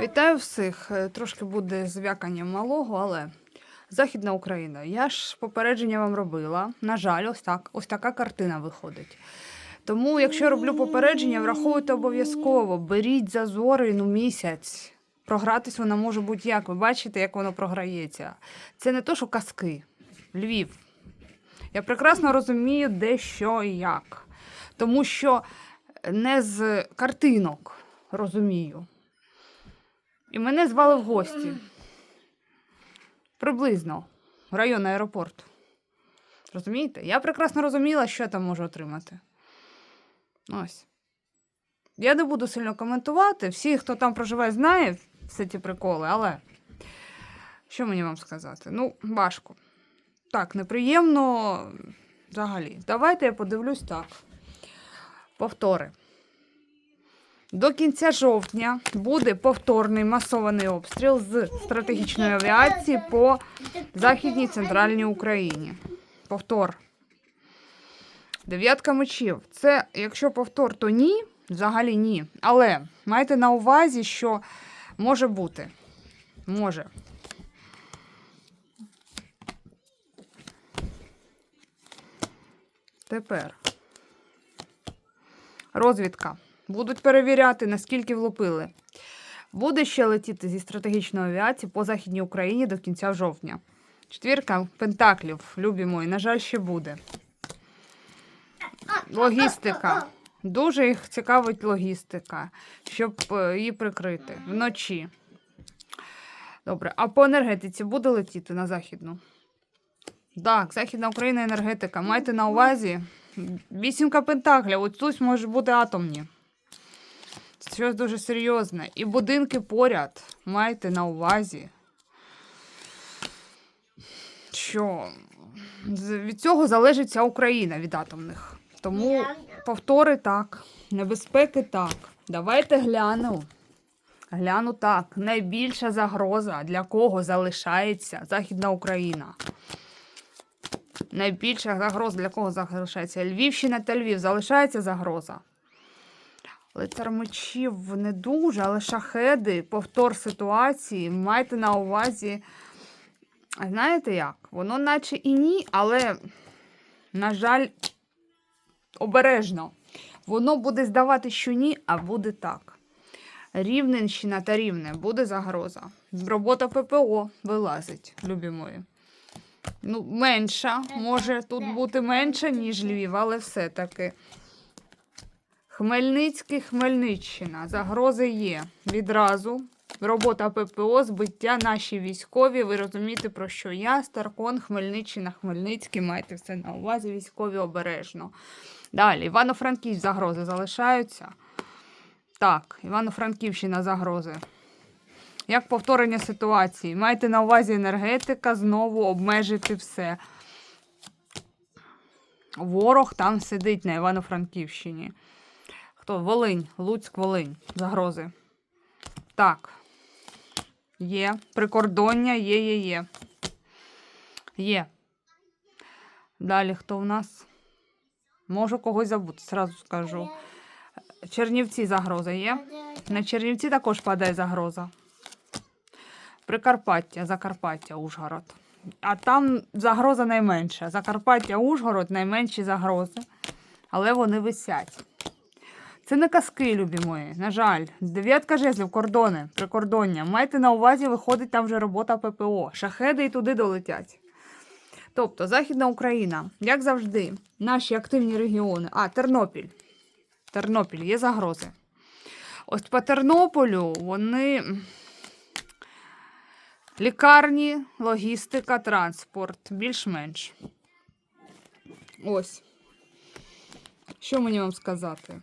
Вітаю всіх. Е, Трошки буде зв'якання малого, але Західна Україна. Я ж попередження вам робила. На жаль, ось так. Ось така картина виходить. Тому, якщо роблю попередження, враховуйте обов'язково. Беріть за зорину місяць. Програтись вона може бути як. Ви бачите, як воно програється. Це не то, що казки. Львів. Я прекрасно розумію, де що і як. Тому що не з картинок розумію. І мене звали в гості. Приблизно. в Районний аеропорт. Розумієте? Я прекрасно розуміла, що я там можу отримати. Ось. Я не буду сильно коментувати. Всі, хто там проживає, знає всі ті приколи, але що мені вам сказати? Ну, важко. Так, неприємно взагалі. Давайте я подивлюсь так. Повтори. До кінця жовтня буде повторний масований обстріл з стратегічної авіації по Західній центральній Україні. Повтор. Дев'ятка мечів. Це, якщо повтор, то ні, взагалі ні. Але майте на увазі, що може бути. Може. Тепер. Розвідка. Будуть перевіряти, наскільки влупили. Буде ще летіти зі стратегічної авіації по Західній Україні до кінця жовтня. Четвірка пентаклів, любі мої, на жаль, ще буде. Логістика. Дуже їх цікавить логістика, щоб е, її прикрити вночі. Добре, а по енергетиці буде летіти на західну? Так, Західна Україна енергетика. Майте на увазі. Вісімка пентаклів. Ось тут може бути атомні. Щось дуже серйозне. І будинки поряд. Майте на увазі. Що від цього залежить вся Україна від атомних. Тому повтори так, небезпеки так. Давайте гляну. Гляну так. Найбільша загроза для кого залишається Західна Україна. Найбільша загроза для кого залишається? Львівщина та Львів залишається загроза. Лицар мечів не дуже, але шахеди, повтор ситуації, майте на увазі. Знаєте як? Воно наче і ні, але, на жаль, обережно. Воно буде здавати, що ні, а буде так. Рівненщина та рівне буде загроза. Робота ППО вилазить, любі мої. Ну, менша, може тут бути менша, ніж Львів, але все-таки. Хмельницький, Хмельниччина. Загрози є. Відразу. Робота ППО, збиття наші військові. Ви розумієте, про що я? Старкон, Хмельниччина, Хмельницький. Майте все на увазі, військові обережно. Далі, Івано-Франківськ загрози залишаються. Так, Івано-Франківщина загрози. Як повторення ситуації? Майте на увазі енергетика, знову обмежити все. Ворог там сидить на Івано-Франківщині. Хто? Волинь, Луцьк, Волинь. Загрози. Так. Є. Прикордоння є, є, є. Є. Далі хто в нас? Можу когось забути, зразу скажу. Чернівці загроза є. На Чернівці також падає загроза. Прикарпаття, Закарпаття, Ужгород. А там загроза найменша. Закарпаття, Ужгород найменші загрози. Але вони висять. Це не казки, любі мої. На жаль, дев'ятка жезлів, кордони, прикордоння. Майте на увазі, виходить там вже робота ППО. Шахеди і туди долетять. Тобто, Західна Україна, як завжди, наші активні регіони. А, Тернопіль. Тернопіль, є загрози. Ось по Тернополю вони. Лікарні, логістика, транспорт. Більш-менш. Ось. Що мені вам сказати?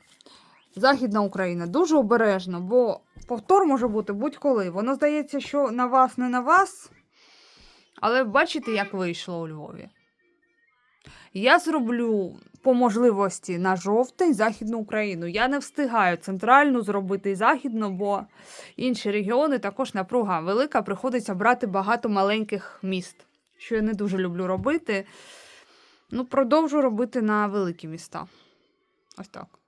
Західна Україна дуже обережно, бо повтор може бути будь-коли. Воно здається, що на вас, не на вас. Але бачите, як вийшло у Львові. Я зроблю по можливості на жовтень Західну Україну. Я не встигаю центральну зробити західну, бо інші регіони також напруга велика. Приходиться брати багато маленьких міст, що я не дуже люблю робити. Ну, продовжу робити на великі міста. Ось так.